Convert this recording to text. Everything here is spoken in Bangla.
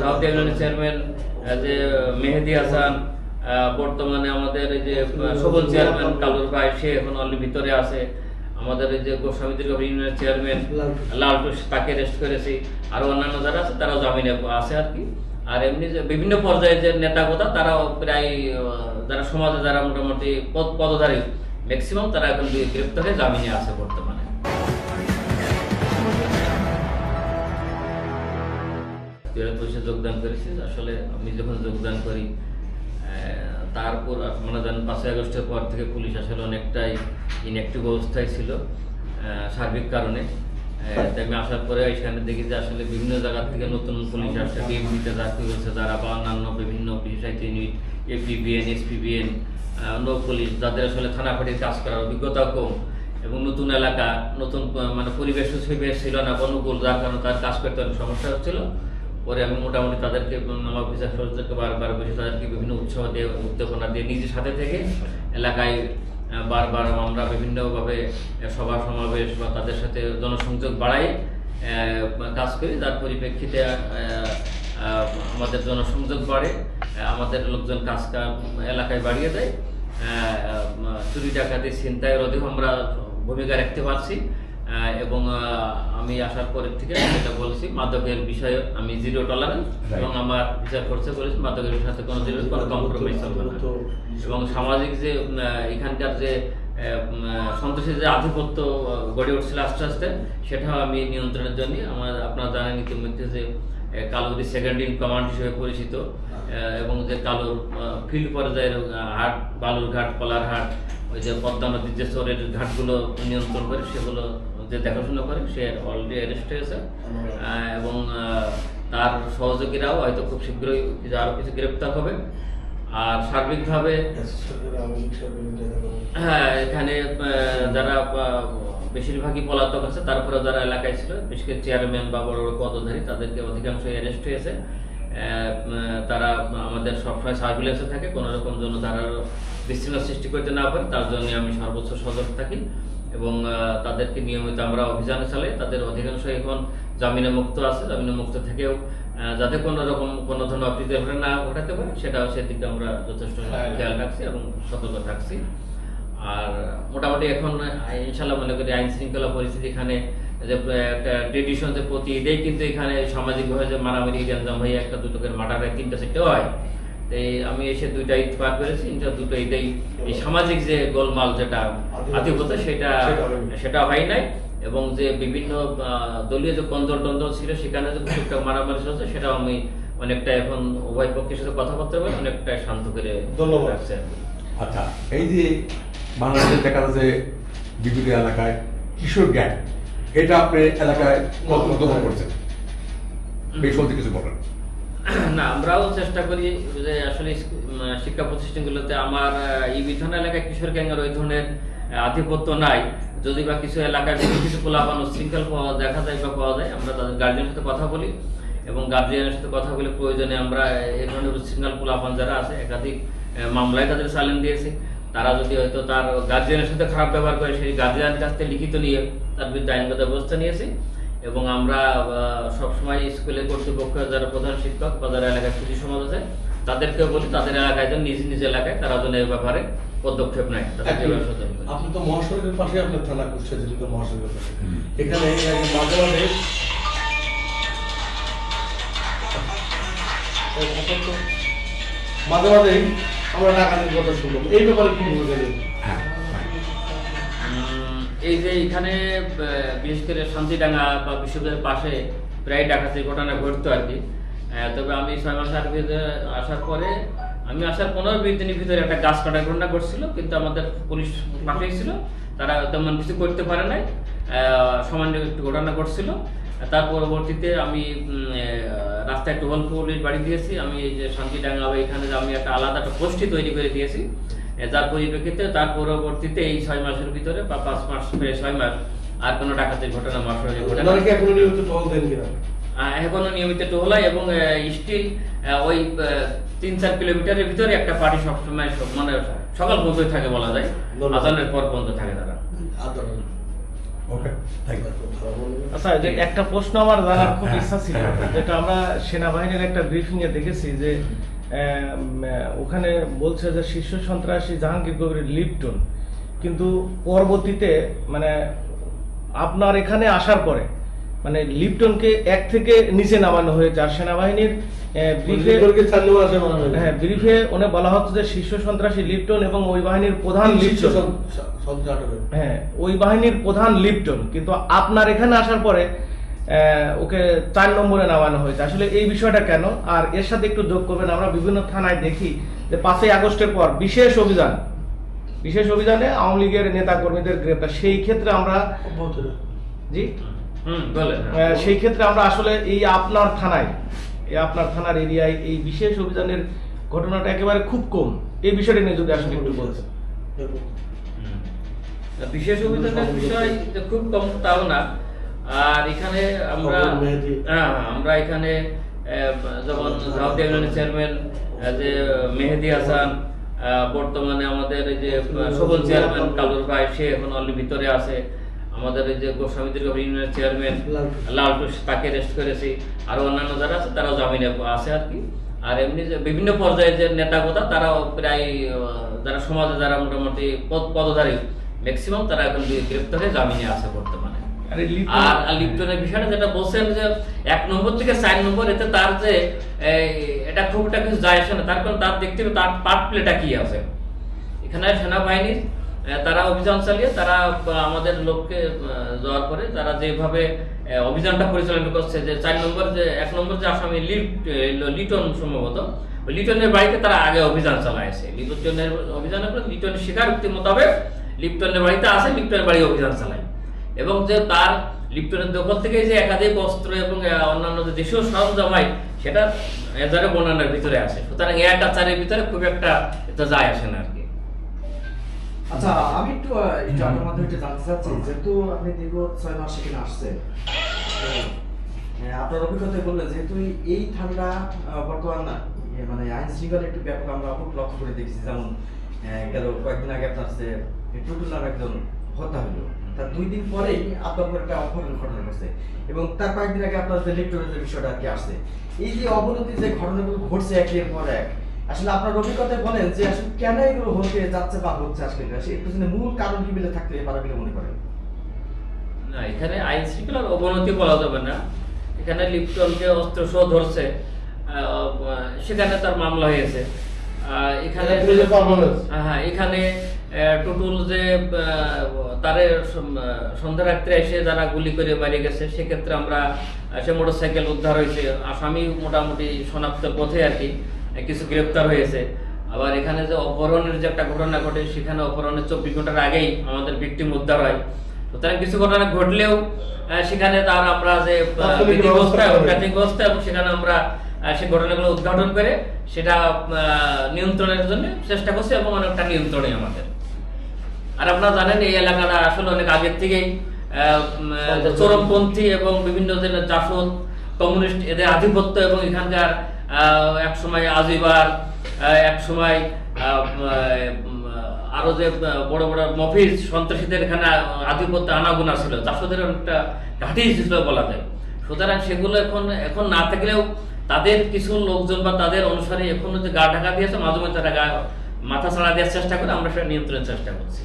সাউথ ইউনিয়নের চেয়ারম্যান যে মেহেদি হাসান বর্তমানে আমাদের যে শোভন চেয়ারম্যান কালুর ভাই সে এখন অলরেডি ভিতরে আছে। আমাদের যে গোস্বামী দীর্ঘ ইউনিয়নের চেয়ারম্যান লালটু তাকে রেস্ট করেছি। আর অন্যান্য যারা আছে তারাও জামিনে আছে আর কি। আর এমনি যে বিভিন্ন পর্যায়ে যে নেতা কথা তারাও প্রায় যারা সমাজে যারা মোটামুটি পদ পদধারী ম্যাক্সিমাম তারা এখন গ্রেপ্তারে জামিনে আছে বর্তমানে। জেলা পরিষদে যোগদান করেছি আসলে আমি যখন যোগদান করি তারপর আপনারা জানেন পাঁচই আগস্টের পর থেকে পুলিশ আসলে অনেকটাই ইনঅ্যাক্টিভ অবস্থায় ছিল সার্বিক কারণে। আমি আসার পরে এখানে দেখি যে আসলে বিভিন্ন জায়গা থেকে নতুন পুলিশ আসছে বিএমপিতে চাকরি হয়েছে, যারা বা অন্যান্য বিভিন্ন বিশেষায়িত ইউনিট, এপিবিএন, এসপিবিএন নৌ পুলিশ, যাদের আসলে থানা ফাটির কাজ করার অভিজ্ঞতা কম। এবং নতুন এলাকা, নতুন মানে পরিবেশ ছিল না অনুকূল যার কারণে তার কাজ করতে অনেক সমস্যা হচ্ছিল। পরে আমি মোটামুটি তাদেরকে আমার সদস্যদেরকে বারবার বসে তাদেরকে বিভিন্ন উৎসাহ দিয়ে, উদ্দীপনা দিয়ে, নিজের সাথে থেকে এলাকায় বারবার আমরা বিভিন্নভাবে সভা সমাবেশ বা তাদের সাথে জনসংযোগ বাড়াই কাজ করি। যার পরিপ্রেক্ষিতে আমাদের জনসংযোগ বাড়ে আমাদের লোকজন কাজ এলাকায় বাড়িয়ে দেয়। চুরি ডাকাতি ছিনতাই রোধেও আমরা ভূমিকা রাখতে পারছি। এবং আমি আসার পরের থেকে যেটা বলছি মাদকের বিষয়ে আমি জিরো টলারেন্স এবং আমার বিচার করছে বলেছি মাদকের সাথে কোনো জিরো কোনো কম্প্রোমাইজ হবে না। এবং সামাজিক যে এখানকার যে আহ, উম, আহ, সন্ত্রাসী যে আধিপত্য গড়ে উঠছিল আস্তে আস্তে সেটাও আমি নিয়ন্ত্রণের জন্য আমার আপনারা জানেন ইতিমধ্যে যে কালুরি সেকেন্ড ইন কমান্ড হিসেবে পরিচিত এবং যে কালুর ফিল্ড পর্যায়ের হাট বালুরঘাট কলারহাট ওই যে পদ্মা নদীর যে চোরের ঘাটগুলো নিয়ন্ত্রণ করে সেগুলো যে দেখাশোনা করে, সে অলরেডি অ্যারেস্ট হয়েছে। এবং তার সহযোগীরাও হয়তো খুব শীঘ্রই আরও কিছু গ্রেপ্তার হবে। আর সার্বিকভাবে হ্যাঁ এখানে যারা বেশিরভাগই পলাতক আছে তারপরে যারা এলাকায় ছিল, বিশেষ করে চেয়ারম্যান বা বড় বড় পদধারী, তাদেরকে অধিকাংশ অ্যারেস্ট হয়েছে। তারা আমাদের সবসময় সার্ভিলেন্সে থাকে, কোনো রকম জন্য তারা বিশৃঙ্খলা সৃষ্টি করতে না পারে, তার জন্য আমি সর্বোচ্চ সজাগ থাকি। এবং তাদেরকে নিয়মিত আমরা অভিযানে চালাই। তাদের অধিকাংশ এখন জামিনে মুক্ত আছে। জামিনে মুক্ত থেকেও যাতে কোনো রকম কোনো ধরনের অপ্রীতি না ঘটাতে পারে সেটাও সেদিকে আমরা যথেষ্ট খেয়াল রাখছি এবং সতর্ক থাকছি। আর মোটামুটি এখন ইনশাল্লাহ মনে করি আইন শৃঙ্খলা পরিস্থিতি এখানে যে একটা ট্রেডিশন যে প্রতি ঈদেই কিন্তু এখানে সামাজিকভাবে যে মারামারি গ্যাঞ্জাম হয়ে একটা দুটোকের মার্ডার হয় তিনটা চারটেও হয়। আমি এসে দুইটা ঈদ পার করেছি এটা দুটো ঈদেই এই সামাজিক যে গোলমাল যেটা আধিপত্য সেটা সেটা হয় নাই। এবং যে বিভিন্ন দলীয় যে কন্দল টন্দল ছিল সেখানে যে টুকটাক মারামারি চলছে সেটাও আমি অনেকটা এখন উভয় পক্ষের সাথে কথাবার্তা বলে অনেকটা শান্ত করে ধন্যবাদ। আচ্ছা এই যে বাংলাদেশের দেখা যাচ্ছে বিভিন্ন এলাকায় কিশোর গ্যাং এটা আপনি এলাকায় কত দমন করছেন? এই সম্বন্ধে কিছু বলেন। না, আমরাও চেষ্টা করি যে আসলে শিক্ষা প্রতিষ্ঠানগুলোতে আমার এই বিধান এলাকায় কিশোর গ্যাংয়ের ওই ধরনের আধিপত্য নাই। যদি বা কিছু এলাকার কিছু পোলাপান শৃঙ্খল পাওয়া দেখা যায় বা পাওয়া যায়, আমরা তাদের গার্জিয়ানের সাথে কথা বলি এবং গার্জিয়ানের সাথে কথা বলে প্রয়োজনে আমরা এই ধরনের উচ্ছৃঙ্খল পোলাপান যারা আছে, একাধিক মামলায় তাদের চালেন দিয়েছি। তারা যদি হয়তো তার গার্জিয়ানের সাথে খারাপ ব্যবহার করে, সেই গার্জিয়ানের কাছ থেকে লিখিত নিয়ে তার বিরুদ্ধে আইনগত ব্যবস্থা নিয়েছি। এবং আমরা সবসময় স্কুলের কর্তৃপক্ষ যারা প্রধান শিক্ষক বা যারা এলাকায় সুদী সমাজ আছে তাদেরকেও বলি তাদের এলাকায় যেন নিজ নিজ এলাকায় তারা যেন এই ব্যাপারে পদক্ষেপ নেয়। আপনি তো মহাসড়কের পাশে আপনার থানা করছে যেহেতু মহাসড়কের পাশে। এখানে মাঝে মাঝে মাঝে মাঝে আমরা ডাকাতির কথা শুনলাম এই ব্যাপারে কি ভূমিকা নেবেন? এই যে এখানে বিশেষ করে শান্তিডাঙ্গা বা বিশ্ববিদ্যালয়ের পাশে প্রায় ডাকাতির ঘটনা ঘটতো আর কি। তবে আমি ছয় মাস আসার পরে, আমি আসার পনেরো বিশ দিনের ভিতরে একটা গাছ কাটার ঘটনা ঘটছিল, কিন্তু আমাদের পুলিশ পাঠিয়ে ছিল, তারা তেমন কিছু করতে পারে নাই সামান্য একটু ঘটনা ঘটছিল। তার পরবর্তীতে আমি রাস্তায় টহল পুলিশ বাড়ি দিয়েছি, আমি এই যে শান্তিডাঙ্গা বা এখানে আমি একটা আলাদা একটা পোস্টই তৈরি করে দিয়েছি যার পরিপ্রেক্ষিতে তার পরবর্তীতে এই ছয় মাসের ভিতরে বা পাঁচ মাস প্রায় ছয় মাস আর কোনো ডাকাতের ঘটনা এখনও নিয়মিত টহল দেন কিনা? আহ, এখনও নিয়মিত টোহলাই এবং স্টিল ওই তিন চার কিলোমিটারের ভিতরে একটা পার্টি সবসময় মানে সকাল পর্যন্ত থাকে বলা যায়। আজানের পর বন্ধ থাকে তারা। আদর ওকে থ্যাংক ইউ আচ্ছা একটা প্রশ্ন আমার জানার খুব ইচ্ছা ছিল হ্যাঁ, হ্যাঁ। যেটা আমরা সেনাবাহিনীর একটা ব্রিফিং এ দেখেছি যে ওখানে বলছে যে শীর্ষ সন্ত্রাসী জাহাঙ্গীর কবির লিপটন কিন্তু পরবর্তীতে মানে আপনার এখানে আসার পরে মানে লিপটনকে এক থেকে নিচে নামানো হয়েছে আর সেনাবাহিনীর হয়। ব্রিফে ওনে বলা হচ্ছে যে শীর্ষ সন্ত্রাসী লিপটন এবং ওই বাহিনীর প্রধান লিপটন। হ্যাঁ ওই বাহিনীর প্রধান লিপটন কিন্তু আপনার এখানে আসার পরে ওকে চার নম্বরে নামানো হয়েছে। আসলে এই বিষয়টা কেন? আর এর সাথে একটু যোগ করবেন আমরা বিভিন্ন থানায় দেখি যে পাঁচই আগস্টের পর বিশেষ অভিযান বিশেষ অভিযানে আওয়ামী লীগের নেতা কর্মীদের গ্রেপ্তার। সেই ক্ষেত্রে আমরা জি? হুম সেই ক্ষেত্রে আমরা আসলে এই আপনার থানায় এই আপনার থানার এরিয়ায় এই বিশেষ অভিযানের ঘটনাটা একেবারে খুব কম। এই বিষয়টা নিয়ে যদি আসলে একটু বলছেন হুম। বিশেষ অভিযানের বিষয় খুব কম তাও না। আর এখানে আমরা। হ্যাঁ আমরা এখানে যেমন সাউথ ইউনিয়নের চেয়ারম্যান যে মেহেদি হাসান বর্তমানে আমাদের এই যে সবল চেয়ারম্যান কালুর ভাই সে এখন অলরেডি ভিতরে আছে আমাদের এই যে গোস্বামী দীর্ঘ ইউনিয়নের চেয়ারম্যান লালটু। তাকে রেস্ট করেছি আর অন্যান্য যারা আছে তারাও জামিনে আছে আর কি আর এমনি যে বিভিন্ন পর্যায়ে যে নেতা কথা তারাও প্রায় যারা সমাজে যারা মোটামুটি পদ পদধারী ম্যাক্সিমাম তারা এখন গ্রেপ্তারে জামিনে আছে বর্তমানে আর লিপ্টনের বিষয়টা যেটা বলছেন যে এক নম্বর থেকে চার নম্বর এতে তার যে এটা খুব একটা কিছু যায় আসে না। তার কারণ তার দেখতে হবে তার পার্ট প্লেটা কি আছে। এখানে সেনাবাহিনীর তারা অভিযান চালিয়ে তারা আমাদের লোককে যাওয়ার পরে তারা যেভাবে অভিযানটা পরিচালনা করছে যে চার নম্বর যে এক নম্বর যে আসামি লিট লিটন সম্ভবত লিটনের বাড়িতে তারা আগে অভিযান চালাইছে। লিটনের অভিযানের পরে লিটনের স্বীকারোক্তি মোতাবেক লিপ্টনের বাড়িতে আসে লিপ্টনের বাড়ি অভিযান চালায়। এবং যে তার লিপ্টনের দখল থেকে যে একাধিক অস্ত্র এবং অন্যান্য যে দেশীয় সরঞ্জাম হয় সেটা এজারে বর্ণনার ভিতরে আসে। সুতরাং এক আচারের ভিতরে খুব একটা এটা যায় আসে না আর কি। আচ্ছা আমি একটু আপনার মাধ্যমে একটু জানতে চাচ্ছি যেহেতু আপনি দীর্ঘ ছয় মাস সেখানে আসছেন হ্যাঁ, আপনার অভিজ্ঞতায় বললেন যেহেতু এই ঠান্ডা বর্তমান না মানে আইন শৃঙ্খলা একটু ব্যাপক আমরা খুব লক্ষ্য করে দেখেছি। যেমন গেল কয়েকদিন আগে আপনার যে টুটুল নাম একজন হত্যা হলো। তার দুই দিন পরেই আপনার উপর একটা অপহরণ ঘটনা ঘটছে এবং তার কয়েকদিন আগে আপনার যে বিষয়টা আর কি আসছে। এই যে অবনতি যে ঘটনাগুলো ঘটছে একের পর এক আসলে আপনার অভিজ্ঞতায় বলেন যে আসলে কেন এগুলো হতে যাচ্ছে বা হচ্ছে আজকে এর পিছনে মূল কারণ কি বলে থাকতে পারে বলে মনে করেন? না এখানে আইন শৃঙ্খলার অবনতি বলা যাবে না। এখানে লিপ্টনকে অস্ত্র সহ ধরছে সেখানে তার মামলা হয়েছে। আহ, এখানে performance। হ্যাঁ এখানে টুটুল যে তারে সন্ধ্যা রাত্রে এসে যারা গুলি করে বাড়ি গেছে সেক্ষেত্রে আমরা সে মোটর সাইকেল উদ্ধার হয়েছে। আসামি মোটামুটি শনাক্ত পথে আর কি কিছু গ্রেপ্তার হয়েছে। আবার এখানে যে অপহরণের যে একটা ঘটনা ঘটে সেখানে অপহরণের চব্বিশ ঘণ্টার আগেই আমাদের ভিকটিম উদ্ধার হয়। সুতরাং কিছু ঘটনা ঘটলেও সেখানে তার আমরা যে ব্যবস্থা এবং সেখানে আমরা সেই ঘটনাগুলো উদ্ঘাটন করে সেটা নিয়ন্ত্রণের জন্য চেষ্টা করছি এবং অনেকটা নিয়ন্ত্রণে আমাদের। আর আপনারা জানেন এই এলাকাটা আসলে অনেক আগের থেকেই চরমপন্থী এবং বিভিন্ন ধরনের জাসদ কমিউনিস্ট এদের আধিপত্য এবং এখানকার এক সময় আজিবার এক সময় আরও যে বড় বড় মফিজ সন্ত্রাসীদের এখানে আধিপত্য আনাগুনা ছিল জাসদের একটা ঘাঁটি ছিল বলা যায়। সুতরাং সেগুলো এখন এখন না থাকলেও তাদের কিছু লোকজন বা তাদের অনুসারে এখনও যে গা ঢাকা দিয়েছে মাঝে মাঝে তারা গা মাথা ছাড়া দেওয়ার চেষ্টা করে আমরা সেটা নিয়ন্ত্রণের চেষ্টা করছি।